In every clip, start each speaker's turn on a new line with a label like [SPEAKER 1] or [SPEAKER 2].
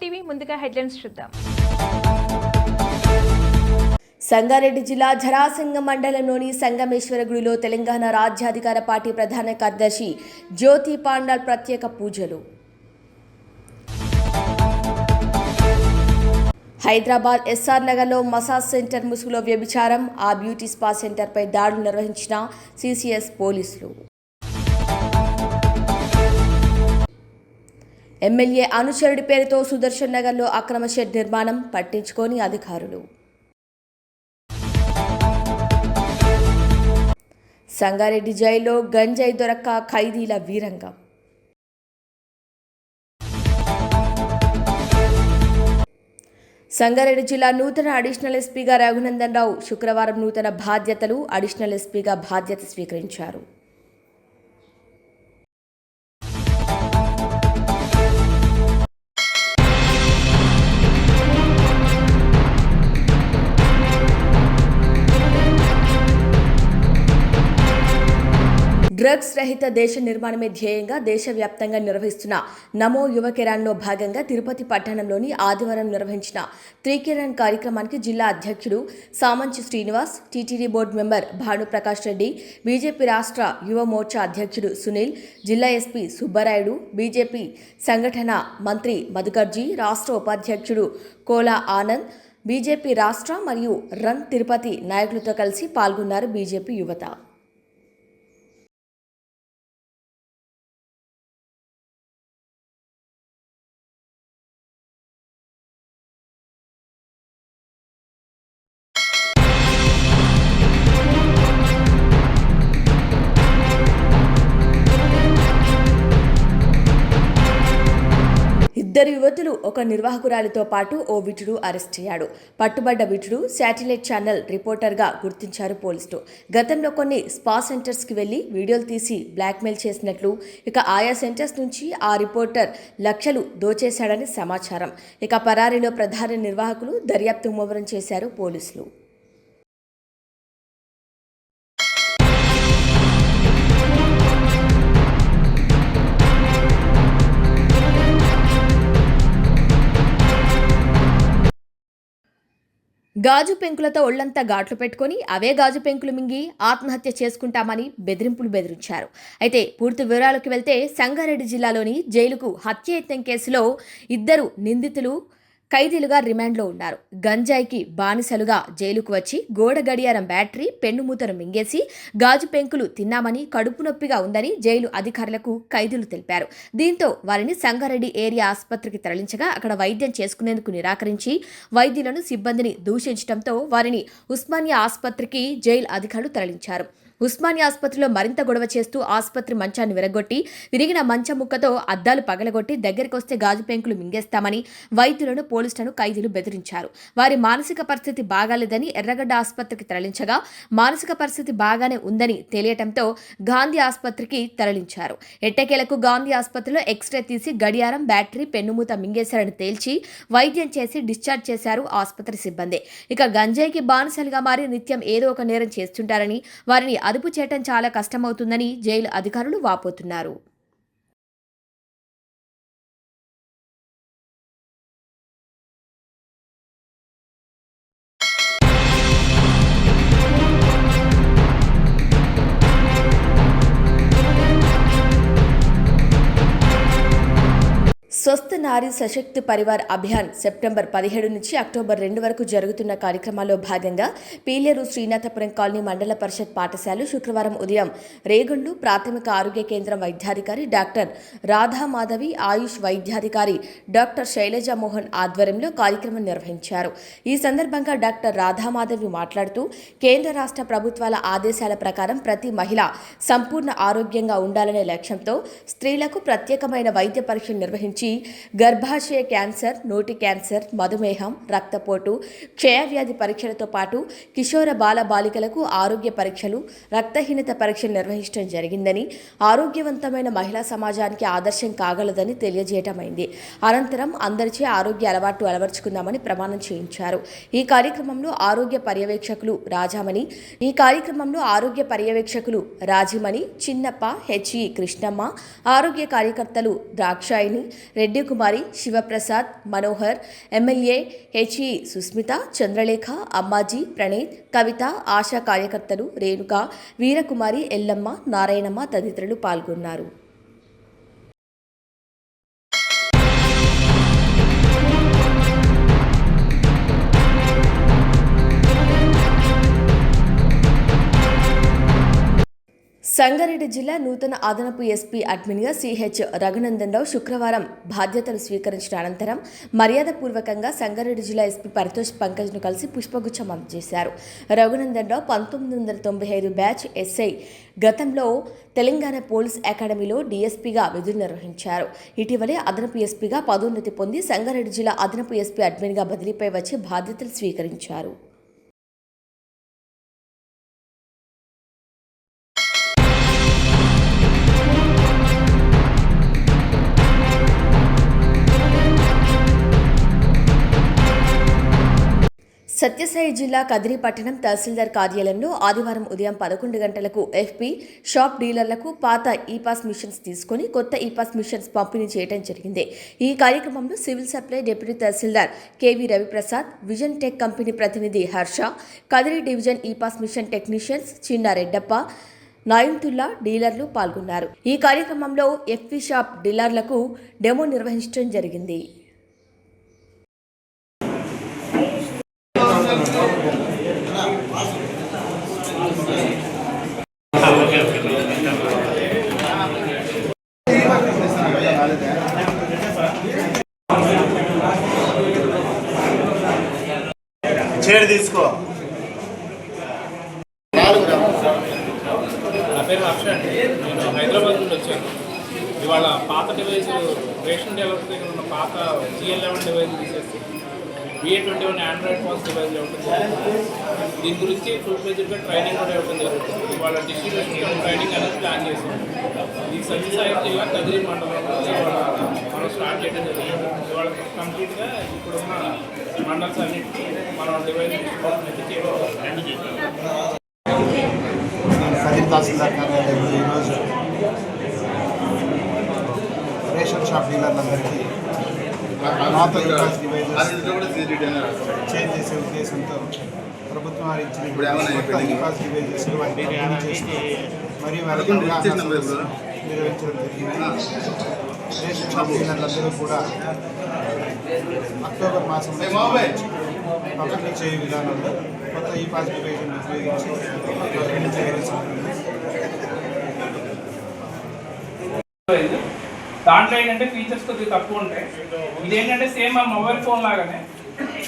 [SPEAKER 1] TV ముందుగా headlines చూద్దాం.
[SPEAKER 2] సంగారెడ్డి జిల్లా జరాసింగ మండలంలోని సంగమేశ్వర గుడిలో తెలంగాణ రాజ్యాధికార పార్టీ ప్రధాన కార్యదర్శి జ్యోతి పాండాల్ ప్రత్యేక పూజలు. హైదరాబాద్ ఎస్ఆర్ నగర్లో మసాజ్ సెంటర్ ముసుగులో వ్యభిచారం ఆ బ్యూటీ స్పా సెంటర్పై దాడులు నిర్వహించిన సిసిఎస్ పోలీసులు. ఎమ్మెల్యే అనుచరుడి పేరుతో సుదర్శన్ నగర్లో అక్రమ షెడ్ నిర్మాణం పట్టించుకోని అధికారులు. సంగారెడ్డి జైల్లో గంజాయి దొరక్క ఖైదీల వీరంగం. సంగారెడ్డి జిల్లా నూతన అడిషనల్ ఎస్పీగా రఘునందన్ రావు శుక్రవారం నూతన బాధ్యతలు అడిషనల్ ఎస్పీగా బాధ్యత స్వీకరించారు. డ్రగ్స్ రహిత దేశ నిర్మాణమే ధ్యేయంగా దేశవ్యాప్తంగా నిర్వహిస్తున్న నమో యువ కిరాణ్లో భాగంగా తిరుపతి పట్టణంలోని ఆదివారం నిర్వహించిన త్రికిరణ్ కార్యక్రమానికి జిల్లా అధ్యక్షుడు Samanchi Srinivas TTD board member Bhanuprakash Reddy BJP రాష్ట్ర యువ మోర్చా అధ్యక్షుడు సునీల్ జిల్లా ఎస్పీ సుబ్బరాయుడు బీజేపీ సంఘటన మంత్రి మధుకర్జీ రాష్ట్ర ఉపాధ్యక్షుడు కోలా ఆనంద్ బీజేపీ రాష్ట్ర మరియు రన్ తిరుపతి నాయకులతో కలిసి పాల్గొన్నారు బీజేపీ యువత. ఇద్దరు యువతులు ఒక నిర్వాహకురాలితో పాటు ఓ విటుడు అరెస్ట్ అయ్యాడు. పట్టుబడ్డ విటుడు శాటిలైట్ ఛానల్ రిపోర్టర్గా గుర్తించారు పోలీసులు. గతంలో కొన్ని స్పా సెంటర్స్కి వెళ్ళి వీడియోలు తీసి బ్లాక్మెయిల్ చేసినట్లు ఇక ఆయా సెంటర్స్ నుంచి ఆ రిపోర్టర్ లక్షలు దోచేశాడని సమాచారం. ఇక పరారీలో ప్రధాన నిర్వాహకులు దర్యాప్తు ముమ్మరం చేశారు పోలీసులు. గాజు పెంకులతో ఒళ్ళంతా ఘాట్లు పెట్టుకొని అవే గాజు పెంకులు మింగి ఆత్మహత్య చేసుకుంటామని బెదిరింపులు బెదిరించారు. అయితే పూర్తి వివరాలకు వెళ్తే సంగారెడ్డి జిల్లాలోని జైలుకు హత్యయత్నం కేసులో ఇద్దరు నిందితులు ఖైదీలుగా రిమాండ్లో ఉన్నారు. గంజాయికి బానిసలుగా జైలుకు వచ్చి గోడ గడియారం బ్యాటరీ పెన్నుమూతను మింగేసి గాజు పెంకులు తిన్నామని కడుపు నొప్పిగా ఉందని జైలు అధికారులకు ఖైదీలు తెలిపారు. దీంతో వారిని సంగారెడ్డి ఏరియా ఆసుపత్రికి తరలించగా అక్కడ వైద్యం చేసుకునేందుకు నిరాకరించి వైద్యులను సిబ్బందిని దూషించడంతో వారిని ఉస్మానియా ఆసుపత్రికి జైలు అధికారులు తరలించారు. ఉస్మానియా ఆసుపత్రిలో మరింత గొడవ చేస్తూ ఆసుపత్రి మంచాన్ని విరగొట్టి విరిగిన మంచం ముక్కతో అద్దాలు పగలగొట్టి దగ్గరికి వస్తే గాజు పెంకులు మింగేస్తామని వైద్యులను పోలీసులను ఖైదీలు బెదిరించారు. వారి మానసిక పరిస్థితి బాగాలేదని ఎర్రగడ్డ ఆసుపత్రికి తరలించగా మానసిక పరిస్థితి బాగానే ఉందని తెలియటంతో గాంధీ ఆసుపత్రికి తరలించారు. ఎట్టకేలకు గాంధీ ఆసుపత్రిలో ఎక్స్రే తీసి గడియారం బ్యాటరీ పెన్నుమూత మింగేశారని తేల్చి వైద్యం చేసి డిశ్చార్జ్ చేశారు ఆసుపత్రి సిబ్బంది. ఇక గంజాయికి బానిసలుగా మారి నిత్యం ఏదో ఒక నేరం చేస్తుంటారని వారిని అదుపు చేయటం చాలా కష్టమవుతుందని జైలు అధికారులు వాపోతున్నారు. స్వస్థ నారీ సశక్తి పరివార్ అభియాన్ సెప్టెంబర్ పదిహేడు నుంచి అక్టోబర్ రెండు వరకు జరుగుతున్న కార్యక్రమాల్లో భాగంగా పీలేరు శ్రీనాథపురం కాలనీ మండల పరిషత్ పాఠశాల శుక్రవారం ఉదయం రేగొండ్లు ప్రాథమిక ఆరోగ్య కేంద్రం వైద్యాధికారి డాక్టర్ రాధా మాధవి ఆయుష్ వైద్యాధికారి డాక్టర్ శైలజ మోహన్ ఆధ్వర్యంలో కార్యక్రమం నిర్వహించారు. ఈ సందర్భంగా డాక్టర్ రాధామాధవి మాట్లాడుతూ కేంద్ర రాష్ట్ర ప్రభుత్వాల ఆదేశాల ప్రకారం ప్రతి మహిళ సంపూర్ణ ఆరోగ్యంగా ఉండాలనే లక్ష్యంతో స్త్రీలకు ప్రత్యేకమైన వైద్య పరీక్షలు నిర్వహించి గర్భాశయ క్యాన్సర్ నోటి క్యాన్సర్ మధుమేహం రక్తపోటు క్షయవ్యాధి పరీక్షలతో పాటు కిషోర బాల బాలికలకు ఆరోగ్య పరీక్షలు రక్తహీనత పరీక్షలు నిర్వహించడం జరిగిందని ఆరోగ్యవంతమైన మహిళా సమాజానికి ఆదర్శం కాగలదని తెలియజేయటమైంది. అనంతరం అందరిచే ఆరోగ్య అలవాటు అలవర్చుకుందామని ప్రమాణం చేయించారు. ఈ కార్యక్రమంలో ఆరోగ్య పర్యవేక్షకులు రాజామణి ఈ కార్యక్రమంలో ఆరోగ్య పర్యవేక్షకులు రాజిమణి చిన్నప్ప హెచ్ఈ కృష్ణమ్మ ఆరోగ్య కార్యకర్తలు Drakshayini Reddy Kumari Sivaprasad Manohar MLA H E Susmitha Chandralekha Ammaji Praneeth Kavitha ASHA కార్యకర్తలు రేణుక వీరకుమారి ఎల్లమ్మ నారాయణమ్మ తదితరులు పాల్గొన్నారు. సంగారెడ్డి జిల్లా నూతన అదనపు ఎస్పీ అడ్మిన్గా సిహెచ్ రఘునందన్ రావు శుక్రవారం బాధ్యతలు స్వీకరించిన అనంతరం మర్యాదపూర్వకంగా సంగారెడ్డి జిల్లా ఎస్పీ పరితోష్ పంకజ్ను కలిసి పుష్పగుచ్చం అందజేశారు. రఘునందన్ రావు పంతొమ్మిది వందల తొంభై ఐదు బ్యాచ్ ఎస్ఐ గతంలో తెలంగాణ పోలీస్ అకాడమీలో డీఎస్పీగా విధులు నిర్వహించారు. ఇటీవలే అదనపు ఎస్పీగా పదోన్నతి పొంది సంగారెడ్డి జిల్లా అదనపు ఎస్పీ అడ్మిన్గా బదిలీపై వచ్చి బాధ్యతలు స్వీకరించారు. సత్యసాయి జిల్లా కదిరిపట్టణం తహసీల్దార్ కార్యాలయంలో ఆదివారం ఉదయం పదకొండు గంటలకు ఎఫ్పి షాప్ డీలర్లకు పాత ఈ పాస్ మిషన్స్ తీసుకొని కొత్త ఈ పాస్ మిషన్స్ పంపిణీ చేయడం జరిగింది. ఈ కార్యక్రమంలో సివిల్ సప్లై డిప్యూటీ తహసీల్దార్ K V Raviprasad vision tech company ప్రతినిధి Harsha Kadiri division E POS machine technicians చిన్న రెడ్డప్ప నాయంతుల్లా డీలర్లు పాల్గొన్నారు. ఈ కార్యక్రమంలో ఎఫ్పి షాప్ డీలర్లకు డెమో నిర్వహించడం జరిగింది.
[SPEAKER 3] చైర్ తీసుకో.
[SPEAKER 4] నా పేరు హర్ష అండి. నేను హైదరాబాద్ నుండి వచ్చాను. ఇవాళ పాత డివైస్ రేషన్ డెవలప్ దగ్గర ఉన్న పాత G L eleven device B A twenty one Android device ఇవ్వడం జరుగుతుంది దీని గురించి ఫుల్ ఫ్లెజ్డ్గా ట్రైనింగ్ కూడా ఇవ్వడం జరుగుతుంది. ఇవాళ డిస్ట్రిబ్యూషన్ ట్రైనింగ్ అనేది ప్లాన్ చేసాం ఈ సత్యసాయి జిల్లా కదిరి మండలంలో మనం స్టార్ట్ చేయడం జరిగింది. ఇవాళ కంప్లీట్గా ఇప్పుడున్న మండల్స్ అన్నింటినీ మనం చేయడం
[SPEAKER 3] కదిరి తహసీల్దార్ కార్యాలయంలో ఈరోజు రేషన్ షాప్ డీలర్లందరికీ డివైజెస్ చేంజ్ చేసే ఉద్దేశంతో ప్రభుత్వం ఇచ్చిన ఇన్వాయిస్ డివైజెస్ మరియు నిర్వహించడం జరిగింది. డీలర్లందరూ కూడా అక్టోబర్ మాసంలో పంపిణీ చేయు విధానంలో కొత్త ఈ పాస్ డివైజన్ ఉపయోగించి పంపిణీ చేయవలసి ఉంటుంది
[SPEAKER 4] దాంట్లో ఏంటంటే ఫీచర్స్ కొద్దిగా తక్కువ ఉంటాయి. ఇది ఏంటంటే సేమ్ ఆ మొబైల్ ఫోన్ లాగానే.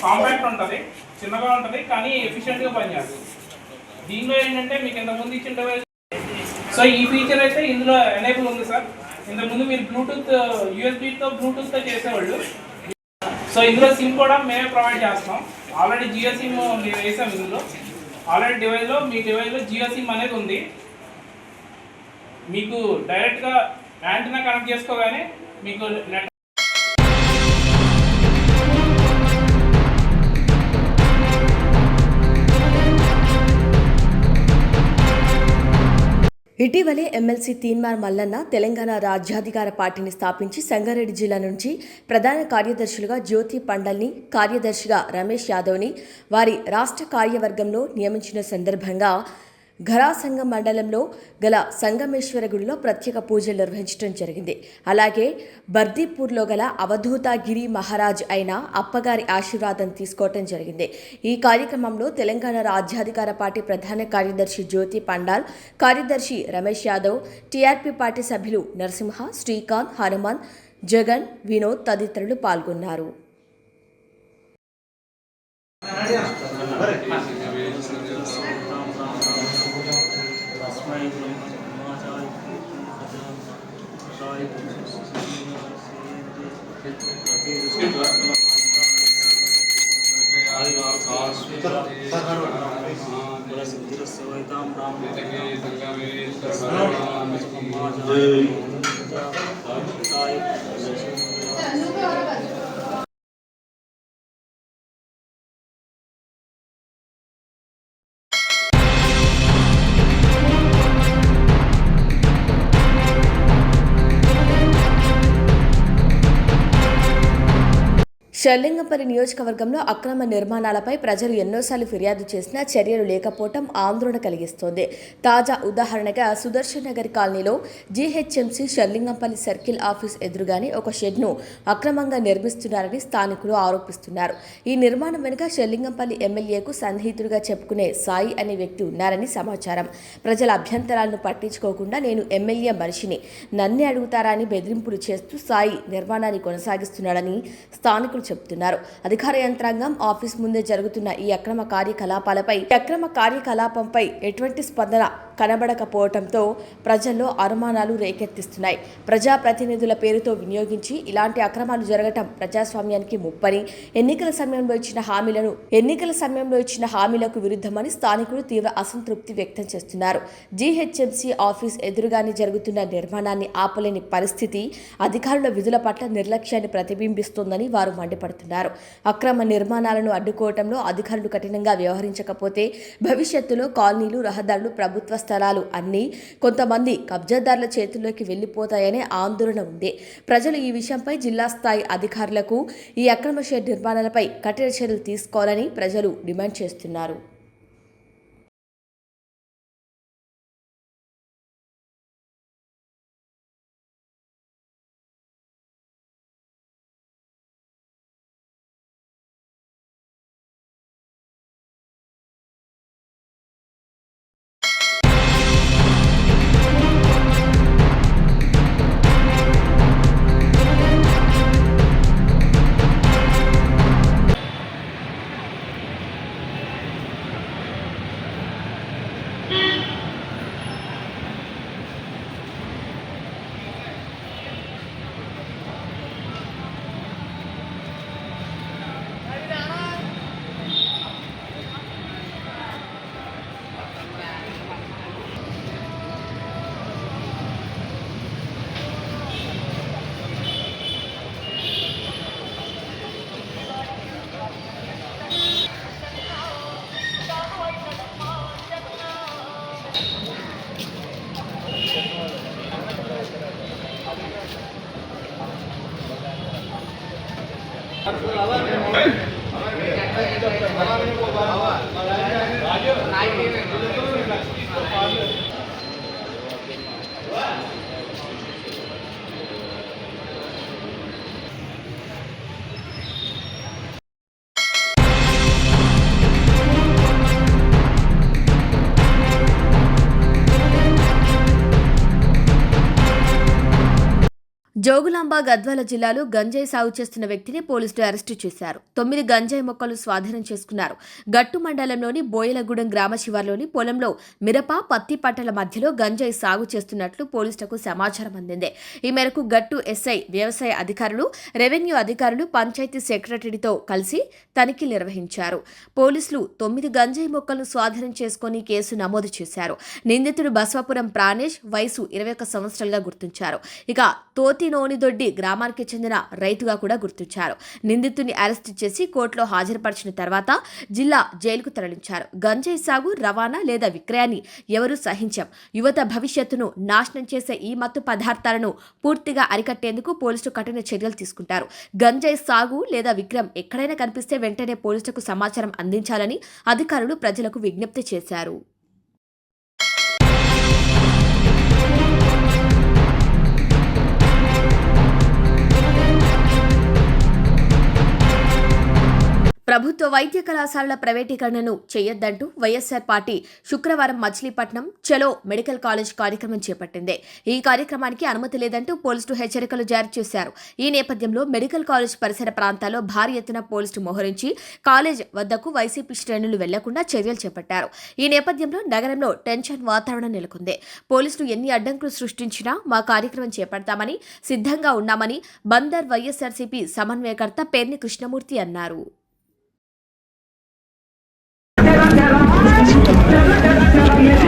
[SPEAKER 4] కాంపాక్ట్ ఉంటుంది చిన్నగా ఉంటుంది కానీ ఎఫిషియెంట్గా పనిచేస్తుంది. దీనిలో ఏంటంటే మీకు ఇంతకుముందు ఇచ్చిన డివైస్ సో ఈ ఫీచర్ అయితే ఇందులో ఎనేబుల్ ఉంది సార్. ఇంతకుముందు మీరు బ్లూటూత్ యూఎస్బీతో బ్లూటూత్తో చేసేవాళ్ళు. సో ఇందులో సిమ్ కూడా మేమే ప్రొవైడ్ చేస్తాం ఆల్రెడీ జియో సిమ్ మేము వేసాం ఇందులో. ఆల్రెడీ డివైస్లో మీ డివైస్లో జియో సిమ్ అనేది ఉంది. మీకు డైరెక్ట్గా యాంటీనా కనెక్ట్ చేసుకోగానే మీకు
[SPEAKER 2] ఇటీవలే ఎమ్మెల్సీ తీన్మార్ మల్లన్న తెలంగాణ రాజ్యాధికార పార్టీని స్థాపించి సంగారెడ్డి జిల్లా నుంచి ప్రధాన కార్యదర్శులుగా జ్యోతి పండల్ని కార్యదర్శిగా రమేష్ యాదవ్ని వారి రాష్ట్ర కార్యవర్గంలో నియమించిన సందర్భంగా ఘరాసంగ మండలంలో గల సంగమేశ్వర గుడిలో ప్రత్యేక పూజలు నిర్వహించడం జరిగింది. అలాగే బర్దీపూర్లో గల అవధూతగిరి మహారాజ్ అయిన అప్పగారి ఆశీర్వాదం తీసుకోవటం జరిగింది. ఈ కార్యక్రమంలో తెలంగాణ రాజ్యాధికార పార్టీ ప్రధాన కార్యదర్శి జ్యోతి పండాల్ కార్యదర్శి రమేష్ యాదవ్ టీఆర్పీ పార్టీ సభ్యులు నరసింహ శ్రీకాంత్ హనుమాన్ జగన్ వినోద్ తదితరులు పాల్గొన్నారు. श्वेतां राम షర్లింగంపల్లి నియోజకవర్గంలో అక్రమ నిర్మాణాలపై ప్రజలు ఎన్నోసార్లు ఫిర్యాదు చేసినా చర్యలు లేకపోవటం ఆందోళన కలిగిస్తోంది. తాజా ఉదాహరణగా సుదర్శన్ నగర్ కాలనీలో జీహెచ్ఎంసీ షర్లింగంపల్లి సర్కిల్ ఆఫీస్ ఎదురుగానే ఒక షెడ్ను అక్రమంగా నిర్మిస్తున్నారని స్థానికులు ఆరోపిస్తున్నారు. ఈ నిర్మాణం వెనుక షర్లింగంపల్లి ఎమ్మెల్యేకు సన్నిహితుడిగా చెప్పుకునే సాయి అనే వ్యక్తి ఉన్నారని సమాచారం. ప్రజల అభ్యంతరాలను పట్టించుకోకుండా నేను ఎమ్మెల్యే మనిషిని. నన్నే అడుగుతారా అని బెదిరింపులు చేస్తూ సాయి నిర్మాణాన్ని కొనసాగిస్తున్నాడని స్థానికులు చెబుతున్నారు. అధికార యంత్రాంగం ఆఫీస్ ముందే జరుగుతున్న ఈ అక్రమ కార్యకలాపాలపై అక్రమ కార్యకలాపంపై ఎటువంటి స్పందన కనబడకపోవడంతో ప్రజల్లో అనుమానాలు రేకెత్తిస్తున్నాయి. ప్రజాప్రతినిధుల పేరుతో వినియోగించి ఇలాంటి అక్రమాలు జరగటం ప్రజాస్వామ్యానికి ముప్పని. ఎన్నికల సమయంలో ఇచ్చిన హామీలను ఎన్నికల సమయంలో ఇచ్చిన హామీలకు విరుద్ధమని స్థానికులు తీవ్ర అసంతృప్తి వ్యక్తం చేస్తున్నారు. జీహెచ్ఎంసీ ఆఫీస్ ఎదురుగానే జరుగుతున్న నిర్మాణాన్ని ఆపలేని పరిస్థితి అధికారుల విధుల పట్ల నిర్లక్ష్యాన్ని ప్రతిబింబిస్తోందని వారు పడుతున్నారు. అక్రమ నిర్మాణాలను అడ్డుకోవటంలో అధికారులు కఠినంగా వ్యవహరించకపోతే భవిష్యత్తులో కాలనీలు రహదారులు ప్రభుత్వ స్థలాలు అన్నీ కొంతమంది కబ్జాదారుల చేతుల్లోకి వెళ్ళిపోతాయనే ఆందోళన ఉంది. ప్రజలు ఈ విషయంపై జిల్లా స్థాయి అధికారులకు ఈ అక్రమ షెడ్ నిర్మాణాలపై కఠిన చర్యలు తీసుకోవాలని ప్రజలు డిమాండ్ చేస్తున్నారు. జోగులాంబ గద్వాల జిల్లాలో గంజాయి సాగు చేస్తున్న వ్యక్తిని పోలీసులు అరెస్టు చేశారు. తొమ్మిది గంజాయి మొక్కలు స్వాధీనం చేసుకున్నారు. గట్టు మండలంలోని బోయలగూడెం గ్రామ శివార్లోని పొలంలో మిరప పత్తి పంటల మధ్యలో గంజాయి సాగు చేస్తున్నట్లు పోలీసులకు సమాచారం అందింది. ఈ మేరకు గట్టు ఎస్ఐ వ్యవసాయ అధికారులు రెవెన్యూ అధికారులు పంచాయతీ సెక్రటరీతో కలిసి తనిఖీలు నిర్వహించారు. పోలీసులు తొమ్మిది గంజాయి మొక్కలను స్వాధీనం చేసుకుని కేసు నమోదు చేశారు. నిందితుడు బసవపురం ప్రాణేష్ వయసు ఇరవై ఒక్క సంవత్సరాలుగా గుర్తించారు. ఇక తోతి నోనిదొడ్డి గ్రామానికి చెందిన రైతుగా కూడా గుర్తించారు. నిందితుడిని అరెస్టు చేసి కోర్టులో హాజరుపరిచిన తర్వాత జిల్లా జైలుకు తరలించారు. గంజాయి సాగు రవాణా లేదా విక్రయాన్ని ఎవరూ సహించాం. యువత భవిష్యత్తును నాశనం చేసే ఈ మత్తు పదార్థాలను పూర్తిగా అరికట్టేందుకు పోలీసులు కఠిన చర్యలు తీసుకుంటారు. గంజాయి సాగు లేదా విక్రయం ఎక్కడైనా కనిపిస్తే వెంటనే పోలీసులకు సమాచారం అందించాలని అధికారులు ప్రజలకు విజ్ఞప్తి చేశారు. ప్రభుత్వ వైద్య కళాశాలల ప్రైవేటీకరణను చేయొద్దంటూ వైఎస్సార్ పార్టీ శుక్రవారం మచిలీపట్నం చలో మెడికల్ కాలేజ్ కార్యక్రమం చేపట్టింది. ఈ కార్యక్రమానికి అనుమతి లేదంటూ పోలీసులు హెచ్చరికలు జారీ చేశారు. ఈ నేపథ్యంలో మెడికల్ కాలేజ్ పరిసర ప్రాంతాల్లో భారీ ఎత్తున పోలీసులు మోహరించి కాలేజ్ వద్దకు వైసీపీ శ్రేణులు వెళ్ళకుండా చర్యలు చేపట్టారు. ఈ నేపథ్యంలో నగరంలో టెన్షన్ వాతావరణం నెలకొంది. పోలీసులు ఎన్ని అడ్డంకులు సృష్టించినా మా కార్యక్రమం చేపడతామని సిద్ధంగా ఉన్నామని బందర్ వైఎస్ఆర్సీపీ సమన్వయకర్త పేర్ని కృష్ణమూర్తి అన్నారు.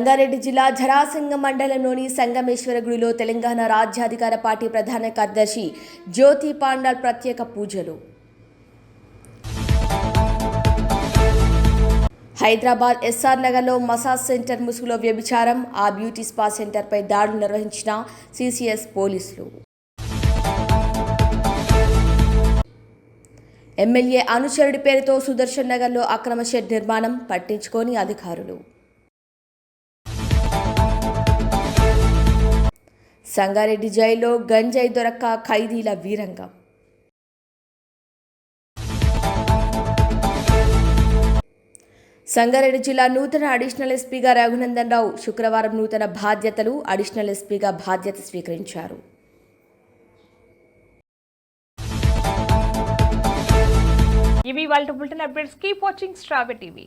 [SPEAKER 2] సంగారెడ్డి జిల్లా జరాసింగ మండలంలోని సంగమేశ్వర గుడిలో తెలంగాణ రాజ్యాధికార పార్టీ ప్రధాన కార్యదర్శి జ్యోతి పాండాల్ ప్రత్యేక పూజలు. హైదరాబాద్ ఎస్ఆర్ నగర్లో మసాజ్ సెంటర్ ముసుగులో వ్యభిచారం ఆ బ్యూటీ స్పా సెంటర్పై దాడులు నిర్వహించిన సిసిఎస్ పోలీసులు. ఎమ్మెల్యే అనుచరుడి పేరుతో సుదర్శన్ నగర్లో అక్రమ షెడ్ నిర్మాణం పట్టించుకోని అధికారులు. సంగారెడ్డి జైల్లో గంజాయి దొరక్క ఖైదీల వీరంగం. సంగారెడ్డి జిల్లా నూతన అడిషనల్ ఎస్పీగా రఘునందన్ రావు శుక్రవారం నూతన బాధ్యతలు అడిషనల్ ఎస్పీగా బాధ్యత స్వీకరించారు.
[SPEAKER 1] ఇవి వాళ్ళ బులెటిన్ అప్డేట్స్. కీప్ వాచింగ్ స్ట్రాబె టీవీ.